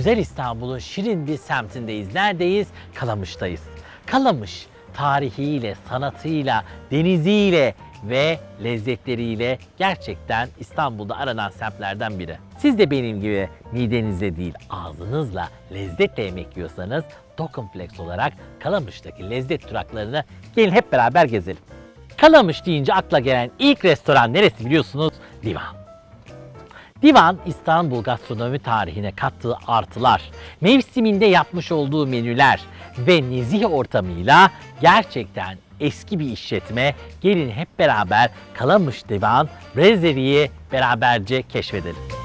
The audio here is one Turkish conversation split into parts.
Güzel İstanbul'un şirin bir semtindeyiz. Neredeyiz? Kalamış'tayız. Kalamış tarihiyle, sanatıyla, deniziyle ve lezzetleriyle gerçekten İstanbul'da aranan semtlerden biri. Siz de benim gibi midenizle değil ağzınızla lezzetle yemek yiyorsanız Dokunflex olarak Kalamış'taki lezzet duraklarını gelin hep beraber gezelim. Kalamış deyince akla gelen ilk restoran neresi biliyorsunuz? Divan. Divan İstanbul gastronomi tarihine kattığı artılar, mevsiminde yapmış olduğu menüler ve nezih ortamıyla gerçekten eski bir işletme. Gelin hep beraber Kalamış Divan Brezeri'yi beraberce keşfedelim.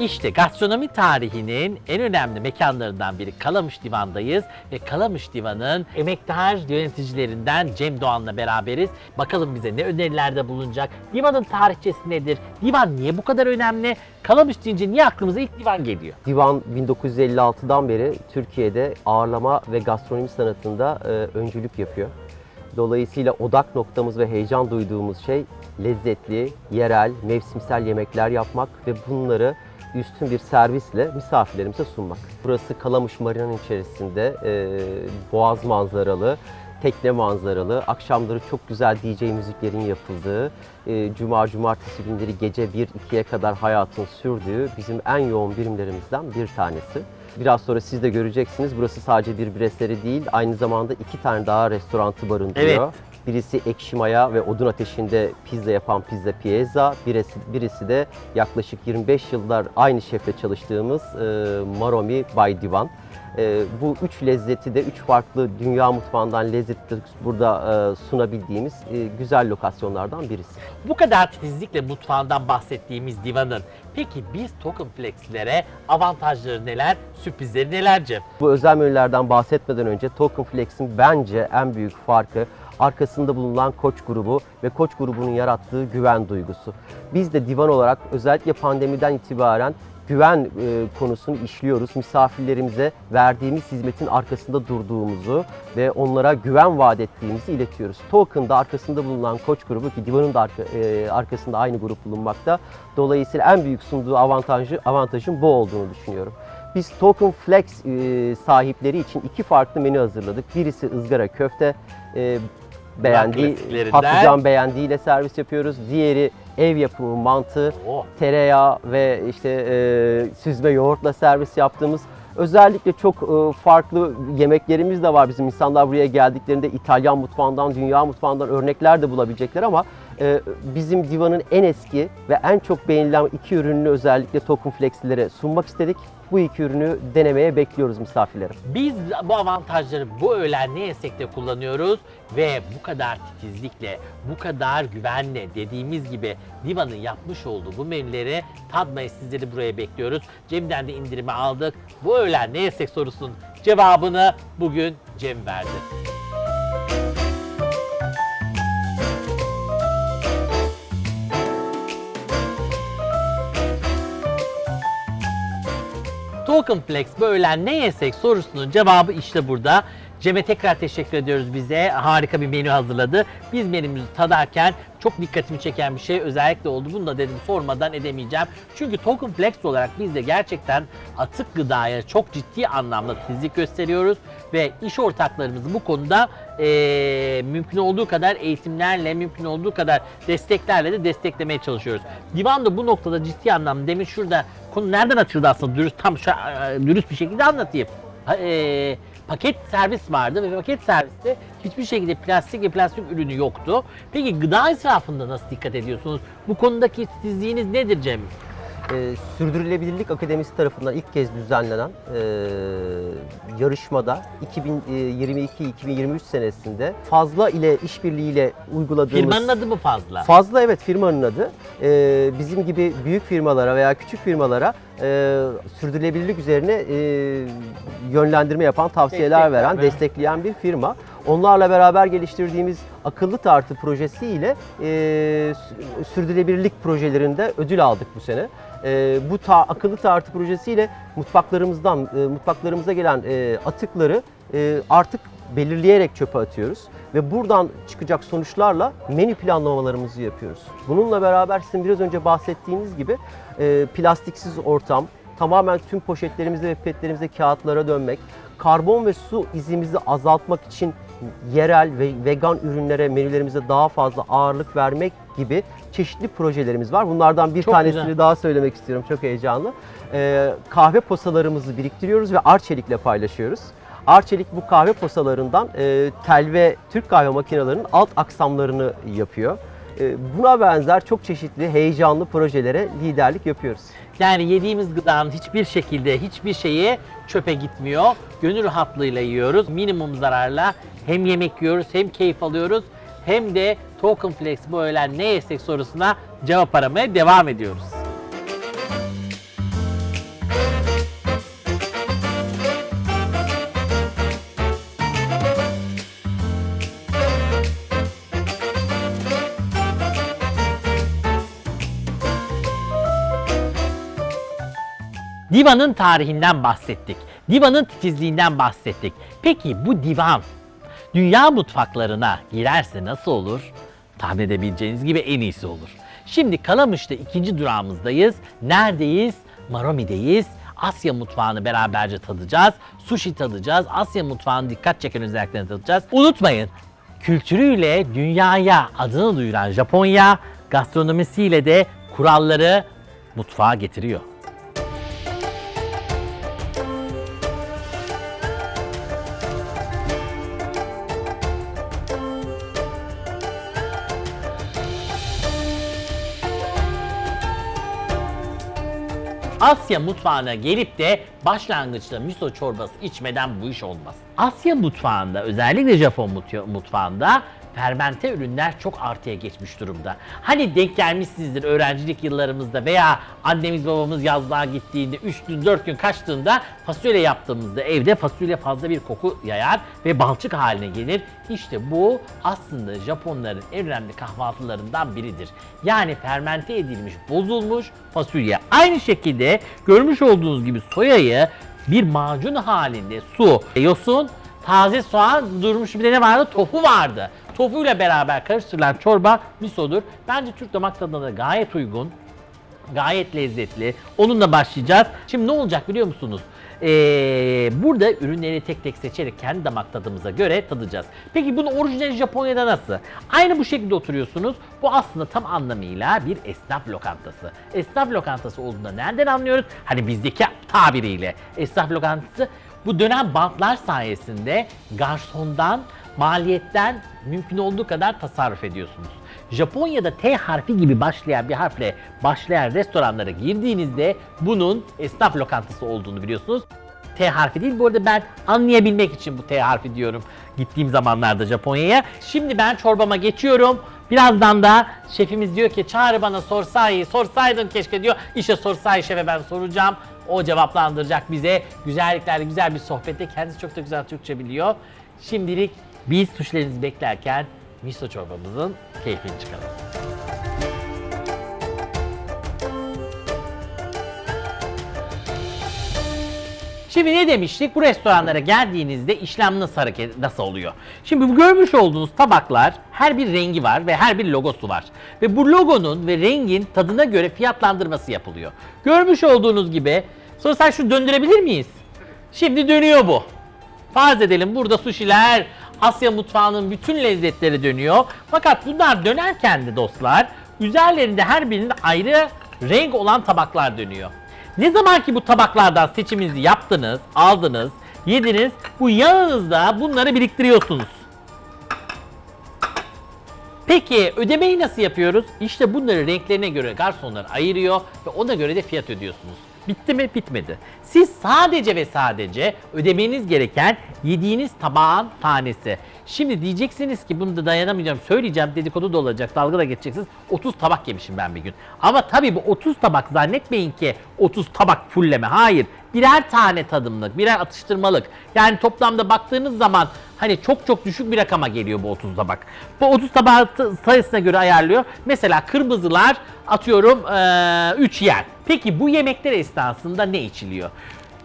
İşte gastronomi tarihinin en önemli mekanlarından biri Kalamış Divan'dayız ve Kalamış Divan'ın emektar yöneticilerinden Cem Doğan'la beraberiz. Bakalım bize ne önerilerde bulunacak? Divan'ın tarihçesi nedir? Divan niye bu kadar önemli? Kalamış deyince niye aklımıza ilk divan geliyor? Divan 1956'dan beri Türkiye'de ağırlama ve gastronomi sanatında e, öncülük yapıyor. Dolayısıyla odak noktamız ve heyecan duyduğumuz şey lezzetli, yerel, mevsimsel yemekler yapmak ve bunları üstün bir servisle misafirlerimize sunmak. Burası Kalamış Marina'nın içerisinde e, boğaz manzaralı, tekne manzaralı, akşamları çok güzel DJ müziklerin yapıldığı, e, cuma cumartesi günleri gece 1-2'ye kadar hayatın sürdüğü bizim en yoğun birimlerimizden bir tanesi. Biraz sonra siz de göreceksiniz burası sadece bir brasserie değil, aynı zamanda iki tane daha restorantı barındırıyor. Evet. Birisi ekşi maya ve odun ateşinde pizza yapan Pizza Piezza. Birisi, birisi de yaklaşık 25 yıllar aynı şefle çalıştığımız e, Maromi Bay Divan. E, bu üç lezzeti de üç farklı dünya mutfağından lezzeti de burada e, sunabildiğimiz e, güzel lokasyonlardan birisi. Bu kadar titizlikle mutfağından bahsettiğimiz divanın peki biz token flexlere avantajları neler, sürprizleri neler Cem? Bu özel menülerden bahsetmeden önce Token Flex'in bence en büyük farkı arkasında bulunan Koç grubu ve Koç grubunun yarattığı güven duygusu. Biz de divan olarak özellikle pandemiden itibaren güven e, konusunu işliyoruz. Misafirlerimize verdiğimiz hizmetin arkasında durduğumuzu ve onlara güven vaat ettiğimizi iletiyoruz. Token'da arkasında bulunan Koç grubu ki divanın da arka- e, arkasında aynı grup bulunmakta. Dolayısıyla en büyük sunduğu avantajı avantajın bu olduğunu düşünüyorum. Biz Token Flex e, sahipleri için iki farklı menü hazırladık. Birisi ızgara köfte, e, beğendiği, patlıcan beğendiğiyle servis yapıyoruz. Diğeri ev yapımı mantı, Oh. tereyağı ve işte e, süzme yoğurtla servis yaptığımız özellikle çok e, farklı yemeklerimiz de var bizim insanlar buraya geldiklerinde İtalyan mutfağından, dünya mutfağından örnekler de bulabilecekler ama bizim divanın en eski ve en çok beğenilen iki ürününü özellikle Token Flex'lere sunmak istedik. Bu iki ürünü denemeye bekliyoruz misafirleri. Biz bu avantajları bu öğlen ne yesek de kullanıyoruz ve bu kadar titizlikle, bu kadar güvenle dediğimiz gibi Diva'nın yapmış olduğu bu menüleri tadmaya sizleri buraya bekliyoruz. Cem'den de indirimi aldık. Bu öğlen ne yesek sorusunun cevabını bugün Cem verdi. Token Flex bu öğlen ne yesek sorusunun cevabı işte burada. Cem'e tekrar teşekkür ediyoruz bize. Harika bir menü hazırladı. Biz menümüzü tadarken çok dikkatimi çeken bir şey özellikle oldu. Bunu da dedim sormadan edemeyeceğim. Çünkü Token Flex olarak biz de gerçekten atık gıdaya çok ciddi anlamda titizlik gösteriyoruz. Ve iş ortaklarımızı bu konuda eee, mümkün olduğu kadar eğitimlerle, mümkün olduğu kadar desteklerle de desteklemeye çalışıyoruz. Divan da bu noktada ciddi anlamda demin şurada konu nereden açıldı aslında dürüst tam şu, e, dürüst bir şekilde anlatayım. E, paket servis vardı ve paket serviste hiçbir şekilde plastik ve plastik ürünü yoktu. Peki gıda israfında nasıl dikkat ediyorsunuz? Bu konudaki titizliğiniz nedir Cem? Ee, Sürdürülebilirlik Akademisi tarafından ilk kez düzenlenen e, yarışmada 2022-2023 senesinde fazla ile işbirliğiyle uyguladığımız Firmanın adı mı fazla? Fazla evet firmanın adı. Ee, bizim gibi büyük firmalara veya küçük firmalara e, sürdürülebilirlik üzerine e, yönlendirme yapan, tavsiyeler Destek veren, verme. destekleyen bir firma. Onlarla beraber geliştirdiğimiz akıllı tartı projesiyle e, sü- sürdürülebilirlik projelerinde ödül aldık bu sene. E, bu ta- akıllı tartı projesiyle mutfaklarımızdan, e, mutfaklarımıza gelen e, atıkları e, artık belirleyerek çöpe atıyoruz ve buradan çıkacak sonuçlarla menü planlamalarımızı yapıyoruz. Bununla beraber sizin biraz önce bahsettiğiniz gibi e, plastiksiz ortam, tamamen tüm poşetlerimizde ve petlerimizde kağıtlara dönmek, karbon ve su izimizi azaltmak için yerel ve vegan ürünlere menülerimize daha fazla ağırlık vermek gibi çeşitli projelerimiz var. Bunlardan bir Çok tanesini güzel. daha söylemek istiyorum. Çok heyecanlı. Ee, kahve posalarımızı biriktiriyoruz ve Arçelik'le paylaşıyoruz. Arçelik bu kahve posalarından e, tel ve Türk kahve makinelerinin alt aksamlarını yapıyor. E, buna benzer çok çeşitli heyecanlı projelere liderlik yapıyoruz. Yani yediğimiz gıdanın hiçbir şekilde hiçbir şeyi çöpe gitmiyor. Gönül rahatlığıyla yiyoruz. Minimum zararla hem yemek yiyoruz hem keyif alıyoruz. Hem de Token Flex bu öğlen ne yesek sorusuna cevap aramaya devam ediyoruz. Divanın tarihinden bahsettik. Divanın titizliğinden bahsettik. Peki bu divan dünya mutfaklarına girerse nasıl olur? Tahmin edebileceğiniz gibi en iyisi olur. Şimdi Kalamış'ta ikinci durağımızdayız. Neredeyiz? Maromi'deyiz. Asya mutfağını beraberce tadacağız. Sushi tadacağız. Asya mutfağının dikkat çeken özelliklerini tadacağız. Unutmayın kültürüyle dünyaya adını duyuran Japonya gastronomisiyle de kuralları mutfağa getiriyor. Asya mutfağına gelip de başlangıçta miso çorbası içmeden bu iş olmaz. Asya mutfağında özellikle Japon mutfa- mutfağında fermente ürünler çok artıya geçmiş durumda. Hani denk gelmişsinizdir öğrencilik yıllarımızda veya annemiz babamız yazlığa gittiğinde 3 gün 4 gün kaçtığında fasulye yaptığımızda evde fasulye fazla bir koku yayar ve balçık haline gelir. İşte bu aslında Japonların en önemli kahvaltılarından biridir. Yani fermente edilmiş, bozulmuş fasulye. Aynı şekilde görmüş olduğunuz gibi soyayı bir macun halinde su, yosun, taze soğan durmuş bir de ne vardı? Tofu vardı. Tofu ile beraber karıştırılan çorba misodur. Bence Türk damak tadına da gayet uygun. Gayet lezzetli. Onunla başlayacağız. Şimdi ne olacak biliyor musunuz? Ee, burada ürünleri tek tek seçerek kendi damak tadımıza göre tadacağız. Peki bunu orijinal Japonya'da nasıl? Aynı bu şekilde oturuyorsunuz. Bu aslında tam anlamıyla bir esnaf lokantası. Esnaf lokantası olduğunda nereden anlıyoruz? Hani bizdeki tabiriyle esnaf lokantası bu dönen bantlar sayesinde garsondan, maliyetten mümkün olduğu kadar tasarruf ediyorsunuz. Japonya'da T harfi gibi başlayan bir harfle başlayan restoranlara girdiğinizde bunun esnaf lokantası olduğunu biliyorsunuz. T harfi değil. Bu arada ben anlayabilmek için bu T harfi diyorum gittiğim zamanlarda Japonya'ya. Şimdi ben çorbama geçiyorum. Birazdan da şefimiz diyor ki çağrı bana sorsayı, sorsaydın keşke diyor. İşte sorsayı şefe ben soracağım. O cevaplandıracak bize. Güzelliklerle güzel bir sohbette. Kendisi çok da güzel Türkçe biliyor. Şimdilik biz suşilerinizi beklerken miso çorbamızın keyfini çıkaralım. Şimdi ne demiştik? Bu restoranlara geldiğinizde işlem nasıl hareket nasıl oluyor? Şimdi bu görmüş olduğunuz tabaklar her bir rengi var ve her bir logosu var. Ve bu logonun ve rengin tadına göre fiyatlandırması yapılıyor. Görmüş olduğunuz gibi sonra sen şunu döndürebilir miyiz? Şimdi dönüyor bu. Farz edelim burada suşiler, Asya mutfağının bütün lezzetleri dönüyor. Fakat bunlar dönerken de dostlar üzerlerinde her birinin ayrı renk olan tabaklar dönüyor. Ne zaman ki bu tabaklardan seçiminizi yaptınız, aldınız, yediniz, bu yanınızda bunları biriktiriyorsunuz. Peki ödemeyi nasıl yapıyoruz? İşte bunları renklerine göre garsonlar ayırıyor ve ona göre de fiyat ödüyorsunuz. Bitti mi? Bitmedi. Siz sadece ve sadece ödemeniz gereken yediğiniz tabağın tanesi. Şimdi diyeceksiniz ki bunu da dayanamayacağım söyleyeceğim dedikodu da olacak dalga da geçeceksiniz. 30 tabak yemişim ben bir gün. Ama tabii bu 30 tabak zannetmeyin ki 30 tabak fulleme. Hayır. Birer tane tadımlık, birer atıştırmalık. Yani toplamda baktığınız zaman hani çok çok düşük bir rakama geliyor bu 30 tabak. Bu 30 tabak sayısına göre ayarlıyor. Mesela kırmızılar atıyorum 3 yer. Peki bu yemekler esnasında ne içiliyor?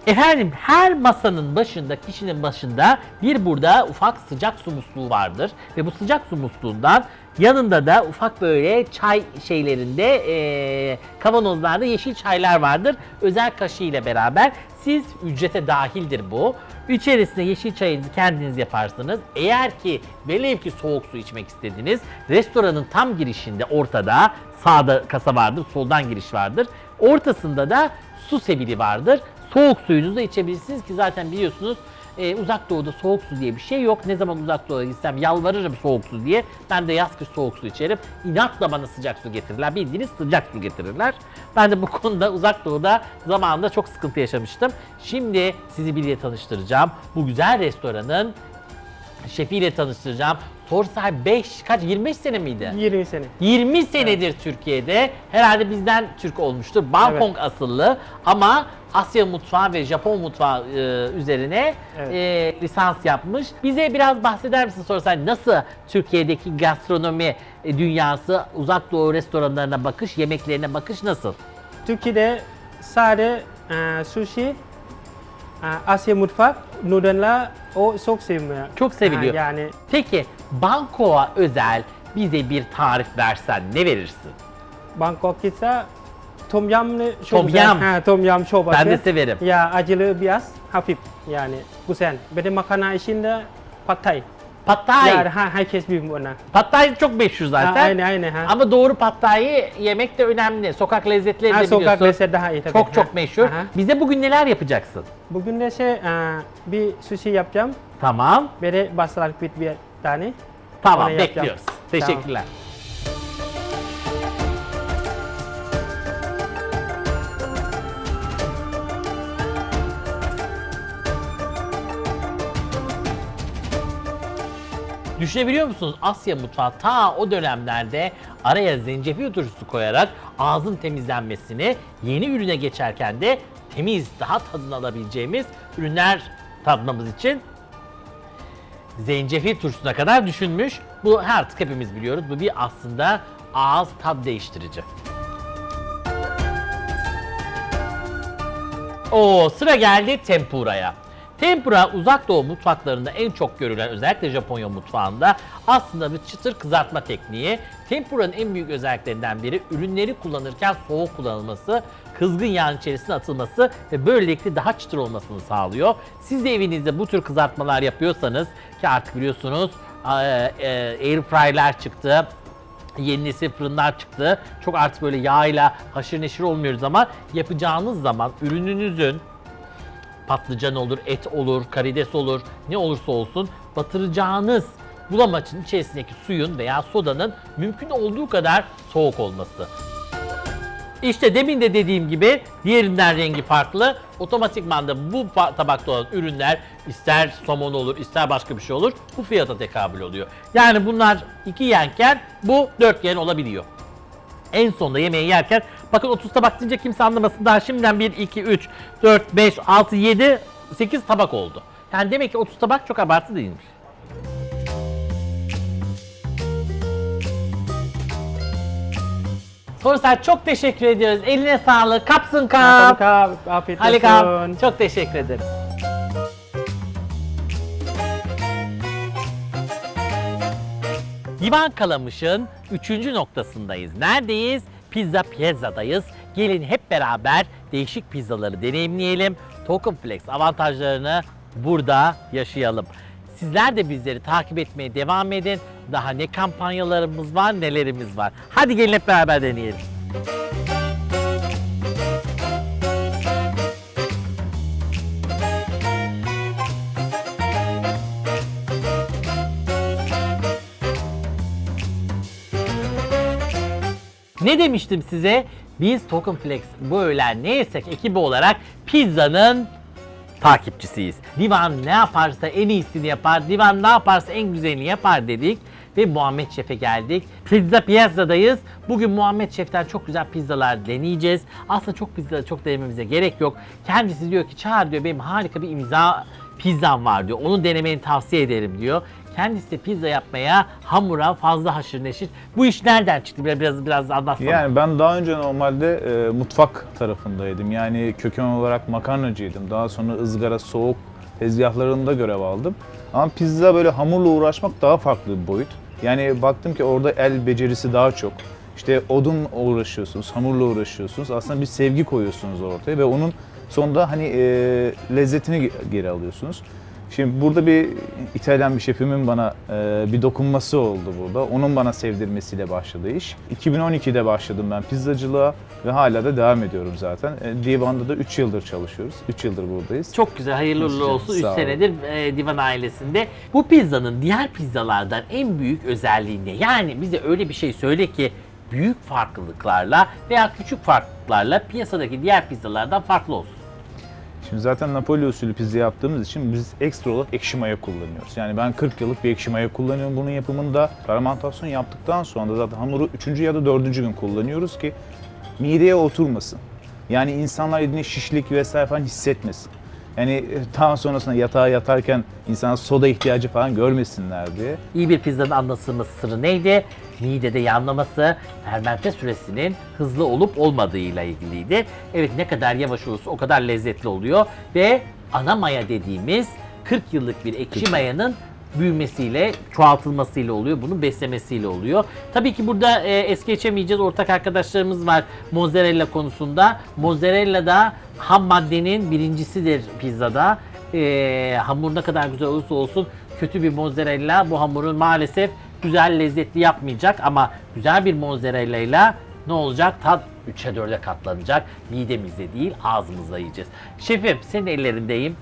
Efendim her masanın başında, kişinin başında bir burada ufak sıcak su musluğu vardır. Ve bu sıcak su musluğundan yanında da ufak böyle çay şeylerinde eee kavanozlarda yeşil çaylar vardır. Özel kaşığı ile beraber siz ücrete dahildir bu. İçerisine yeşil çayınızı kendiniz yaparsınız. Eğer ki velev ki soğuk su içmek istediniz, restoranın tam girişinde ortada sağda kasa vardır, soldan giriş vardır. Ortasında da su sebili vardır. Soğuk suyunuzu da içebilirsiniz ki zaten biliyorsunuz e, uzak doğuda soğuk su diye bir şey yok. Ne zaman uzak doğuya gitsem yalvarırım soğuk su diye. Ben de yaz kış soğuk su içerim. İnatla bana sıcak su getirirler. Bildiğiniz sıcak su getirirler. Ben de bu konuda uzak doğuda zamanında çok sıkıntı yaşamıştım. Şimdi sizi biriyle tanıştıracağım. Bu güzel restoranın şefiyle tanıştıracağım. Sorsay 5 kaç 25 sene miydi? 20 sene. 20 senedir Türkiye'de. Herhalde bizden Türk olmuştur. Bangkok asıllı ama Asya mutfağı ve Japon mutfağı e, üzerine Evet. e, lisans yapmış. Bize biraz bahseder misin sorsan nasıl Türkiye'deki gastronomi e, dünyası, uzak doğu restoranlarına bakış, yemeklerine bakış nasıl? Türkiye'de sadece e, sushi, e, Asya mutfak, noodle'la o çok sevmiyor. Çok seviliyor. Ha, yani Peki Bangkok'a özel bize bir tarif versen ne verirsin? Bangkok ise tom yum'lı çok Tom güzel. yum. Ha, tom yum çorbası. Ben de severim. Ya acılı biraz hafif yani güzel. Bir de makarna içinde pad thai. Pad Thai. Yani ha, herkes bilir bunu. Pad Thai çok meşhur Ha, zaten. aynı aynı ha. Ama doğru pad thai'yi yemek de önemli. Sokak lezzetleri ha, de sokak biliyorsun. lezzet daha iyi tabii. Çok Ha. çok meşhur. Aha. Bize bugün neler yapacaksın? Bugün de şey e, bir sushi yapacağım. Tamam. Bir de basal pit bir tane. Tamam Onu yapacağım. bekliyoruz. Tamam. Teşekkürler. Düşünebiliyor musunuz Asya mutfağı ta o dönemlerde araya zencefil turşusu koyarak ağzın temizlenmesini yeni ürüne geçerken de temiz daha tadını alabileceğimiz ürünler tadmamız için zencefil turşusuna kadar düşünmüş. Bu artık hepimiz biliyoruz. Bu bir aslında ağız tat değiştirici. O sıra geldi tempura'ya. Tempura uzak doğu mutfaklarında en çok görülen özellikle Japonya mutfağında aslında bir çıtır kızartma tekniği. Tempura'nın en büyük özelliklerinden biri ürünleri kullanırken soğuk kullanılması, kızgın yağın içerisine atılması ve böylelikle daha çıtır olmasını sağlıyor. Siz de evinizde bu tür kızartmalar yapıyorsanız ki artık biliyorsunuz e, e, air fryer'ler çıktı. Yeni nesil fırınlar çıktı. Çok artık böyle yağıyla haşır neşir olmuyoruz ama yapacağınız zaman ürününüzün patlıcan olur, et olur, karides olur, ne olursa olsun batıracağınız bulamaçın içerisindeki suyun veya sodanın mümkün olduğu kadar soğuk olması. İşte demin de dediğim gibi diğerinden rengi farklı. Otomatikman da bu tabakta olan ürünler ister somon olur ister başka bir şey olur bu fiyata tekabül oluyor. Yani bunlar iki yenken bu dört yen olabiliyor. En sonunda yemeği yerken Bakın 30 tabak deyince kimse anlamasın. Daha şimdiden 1, 2, 3, 4, 5, 6, 7, 8 tabak oldu. Yani demek ki 30 tabak çok abartı değilmiş. Konser çok teşekkür ediyoruz. Eline sağlık. Kapsın kap. Halik afiyet olsun. Halik çok teşekkür ederim. Divan Kalamış'ın 3. noktasındayız. Neredeyiz? Pizza Piazza'dayız. Gelin hep beraber değişik pizzaları deneyimleyelim. Token Flex avantajlarını burada yaşayalım. Sizler de bizleri takip etmeye devam edin. Daha ne kampanyalarımız var, nelerimiz var. Hadi gelin hep beraber deneyelim. Ne demiştim size? Biz Token Flex bu öğlen ne yesek ekibi olarak pizzanın takipçisiyiz. Divan ne yaparsa en iyisini yapar, Divan ne yaparsa en güzelini yapar dedik ve Muhammed Şef'e geldik. Pizza Piazza'dayız. Bugün Muhammed Şef'ten çok güzel pizzalar deneyeceğiz. Aslında çok pizza çok denememize gerek yok. Kendisi diyor ki Çağır diyor benim harika bir imza pizzam var diyor. Onu denemeni tavsiye ederim diyor. Kendisi pizza yapmaya, hamura fazla haşır neşir. Bu iş nereden çıktı? Biraz biraz, biraz anlatsana. Yani ben daha önce normalde e, mutfak tarafındaydım. Yani köken olarak makarnacıydım. Daha sonra ızgara, soğuk tezgahlarında görev aldım. Ama pizza böyle hamurla uğraşmak daha farklı bir boyut. Yani baktım ki orada el becerisi daha çok. İşte odun uğraşıyorsunuz, hamurla uğraşıyorsunuz. Aslında bir sevgi koyuyorsunuz ortaya ve onun sonunda hani e, lezzetini ge- geri alıyorsunuz. Şimdi burada bir İtalyan bir şefimin bana e, bir dokunması oldu burada. Onun bana sevdirmesiyle başladı iş. 2012'de başladım ben pizzacılığa ve hala da devam ediyorum zaten. E, Divan'da da 3 yıldır çalışıyoruz. 3 yıldır buradayız. Çok güzel, hayırlı uğurlu olsun. 3 Sağ olun. senedir e, Divan ailesinde. Bu pizzanın diğer pizzalardan en büyük özelliği ne? Yani bize öyle bir şey söyle ki büyük farklılıklarla veya küçük farklılıklarla piyasadaki diğer pizzalardan farklı olsun. Şimdi zaten Napoli usulü pizza yaptığımız için biz ekstra olarak ekşi maya kullanıyoruz. Yani ben 40 yıllık bir ekşi maya kullanıyorum. Bunun yapımında fermentasyon yaptıktan sonra da zaten hamuru 3. ya da 4. gün kullanıyoruz ki mideye oturmasın. Yani insanlar yediğinde şişlik vesaire falan hissetmesin. Yani e, daha sonrasında yatağa yatarken insana soda ihtiyacı falan görmesinler diye. İyi bir pizzanın anlatılması sırrı neydi? Midede yanlaması, fermente süresinin hızlı olup olmadığıyla ilgiliydi. Evet ne kadar yavaş olursa o kadar lezzetli oluyor ve ana maya dediğimiz 40 yıllık bir ekşi mayanın büyümesiyle, çoğaltılmasıyla oluyor. Bunun beslemesiyle oluyor. Tabii ki burada e, es geçemeyeceğiz. Ortak arkadaşlarımız var mozzarella konusunda. Mozzarella da ham maddenin birincisidir pizzada. E, hamur ne kadar güzel olursa olsun kötü bir mozzarella bu hamuru maalesef güzel lezzetli yapmayacak ama güzel bir mozzarella ile ne olacak? Tat 3'e 4'e katlanacak. Midemizde değil ağzımızda yiyeceğiz. Şefim senin ellerindeyim.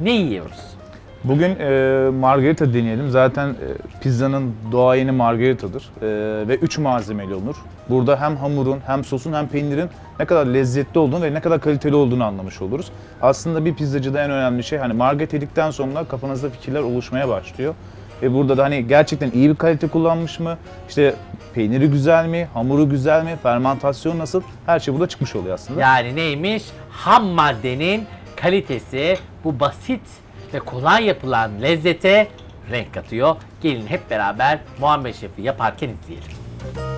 Ne yiyoruz? Bugün e, margarita deneyelim. Zaten e, pizzanın doğayeni margaritadır E, ve 3 malzemeli olur. Burada hem hamurun, hem sosun, hem peynirin ne kadar lezzetli olduğunu ve ne kadar kaliteli olduğunu anlamış oluruz. Aslında bir pizzacıda en önemli şey hani margarita yedikten sonra kafanızda fikirler oluşmaya başlıyor. Ve burada da hani gerçekten iyi bir kalite kullanmış mı? İşte peyniri güzel mi? Hamuru güzel mi? Fermentasyon nasıl? Her şey burada çıkmış oluyor aslında. Yani neymiş? Ham maddenin kalitesi bu basit ve kolay yapılan lezzete renk katıyor. Gelin hep beraber Muhammed Şef'i yaparken izleyelim.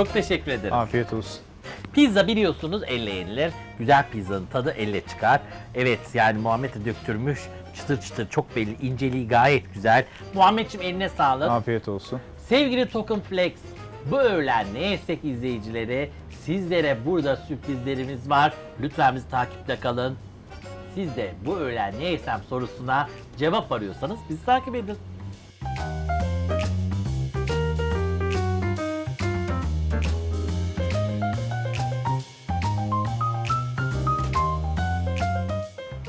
Çok teşekkür ederim. Afiyet olsun. Pizza biliyorsunuz elle yenilir. Güzel pizzanın tadı elle çıkar. Evet yani Muhammed de döktürmüş. Çıtır çıtır çok belli. inceliği gayet güzel. Muhammedciğim eline sağlık. Afiyet olsun. Sevgili Token Flex, bu öğlen ne yesek izleyicileri sizlere burada sürprizlerimiz var. Lütfen bizi takipte kalın. Siz de bu öğlen ne yesem sorusuna cevap arıyorsanız bizi takip edin.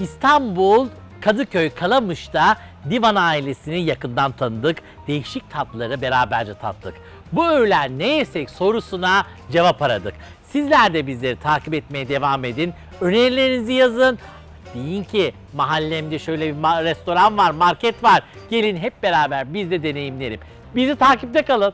İstanbul Kadıköy Kalamış'ta Divan ailesini yakından tanıdık. Değişik tatlıları beraberce tattık. Bu öğlen ne yesek sorusuna cevap aradık. Sizler de bizleri takip etmeye devam edin. Önerilerinizi yazın. Deyin ki mahallemde şöyle bir restoran var, market var. Gelin hep beraber biz de deneyimlerim. Bizi takipte kalın.